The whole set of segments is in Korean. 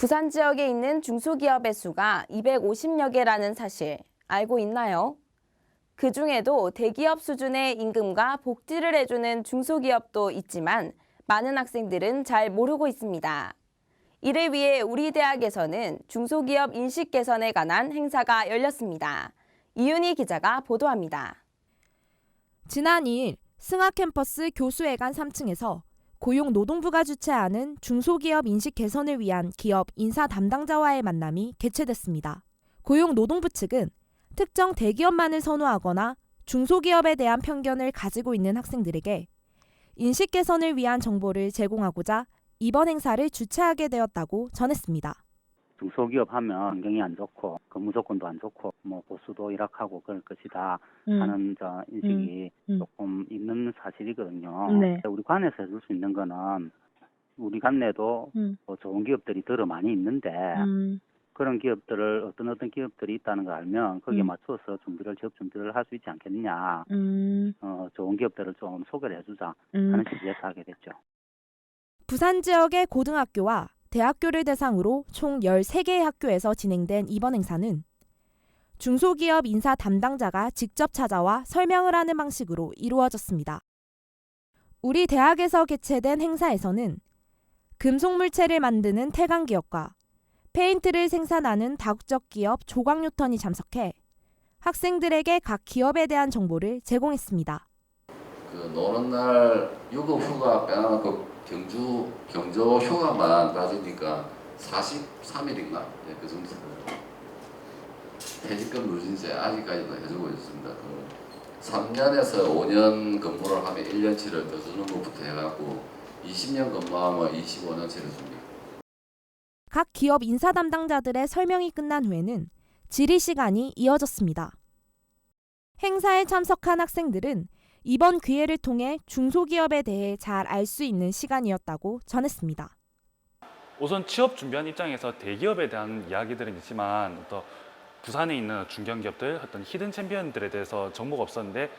부산 지역에 있는 중소기업의 수가 250여 개라는 사실 알고 있나요? 그 중에도 대기업 수준의 임금과 복지를 해주는 중소기업도 있지만 많은 학생들은 잘 모르고 있습니다. 이를 위해 우리 대학에서는 중소기업 인식 개선에 관한 행사가 열렸습니다. 이윤희 기자가 보도합니다. 지난 2일 승하 캠퍼스 교수회관 3층에서 고용노동부가 주최하는 중소기업 인식 개선을 위한 기업 인사 담당자와의 만남이 개최됐습니다. 고용노동부 측은 특정 대기업만을 선호하거나 중소기업에 대한 편견을 가지고 있는 학생들에게 인식 개선을 위한 정보를 제공하고자 이번 행사를 주최하게 되었다고 전했습니다. 중소기업 하면 환경이 안 좋고 근무 조건도 안 좋고 뭐 보수도 일학하고 그럴 것이다 음. 하는 저 인식이 음. 조금 있는 사실이거든요. 네. 우리 관에서 해줄 수 있는 거는 우리 관내도 음. 뭐 좋은 기업들이 더러 많이 있는데 음. 그런 기업들을 어떤 어떤 기업들이 있다는 걸 알면 거기에 음. 맞춰서 준비를 취업 준비를 할 수 있지 않겠느냐. 음. 어, 좋은 기업들을 좀 소개를 해주자 음. 하는 취지에서 하게 됐죠. 부산 지역의 고등학교와 대학교를 대상으로 총 13개의 학교에서 진행된 이번 행사는 중소기업 인사 담당자가 직접 찾아와 설명을 하는 방식으로 이루어졌습니다. 우리 대학에서 개최된 행사에서는 금속물체를 만드는 태강 기업과 페인트를 생산하는 다국적 기업 조광뉴턴이 참석해 학생들에게 각 기업에 대한 정보를 제공했습니다. 그 노는 날 유급 휴가 빼놓고 경주 경조 휴가만 따지니까 43일인가 예, 그 정도 퇴직금 누진세 아직까지도 해주고 있습니다. 그 3년에서 5년 근무를 하면 1년치를 더 주는 것부터 해갖고 20년 근무하면 25년치를 줍니다. 각 기업 인사 담당자들의 설명이 끝난 후에는 질의 시간이 이어졌습니다. 행사에 참석한 학생들은 이번 기회를 통해 중소기업에 대해 잘 알 수 있는 시간이었다고 전했습니다. 우선 취업 준비하는 입장에서 대기업에 대한 이야기들은 있지만 또 부산에 있는 중견기업들 어떤 히든 챔피언들에 대해서 정보가 없었는데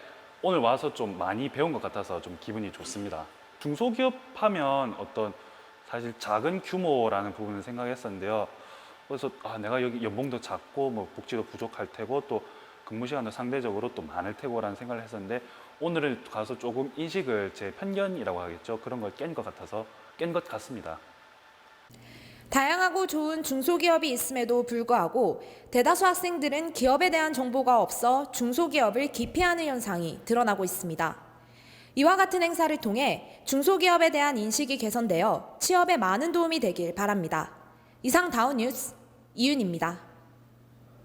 오늘 와서 좀 많이 배운 것 같아서 좀 기분이 좋습니다. 중소기업 하면 어떤 사실 작은 규모라는 부분을 생각했었는데요. 그래서 아, 내가 여기 연봉도 작고 뭐 복지도 부족할 테고 또 근무 시간도 상대적으로 또 많을 테고라는 생각을 했었는데 오늘은 가서 조금 인식을 제 편견이라고 하겠죠 그런 걸 깬 것 같아서 깬 것 같습니다. 다양하고 좋은 중소기업이 있음에도 불구하고 대다수 학생들은 기업에 대한 정보가 없어 중소기업을 기피하는 현상이 드러나고 있습니다. 이와 같은 행사를 통해 중소기업에 대한 인식이 개선되어 취업에 많은 도움이 되길 바랍니다. 이상 다운 뉴스 이윤입니다.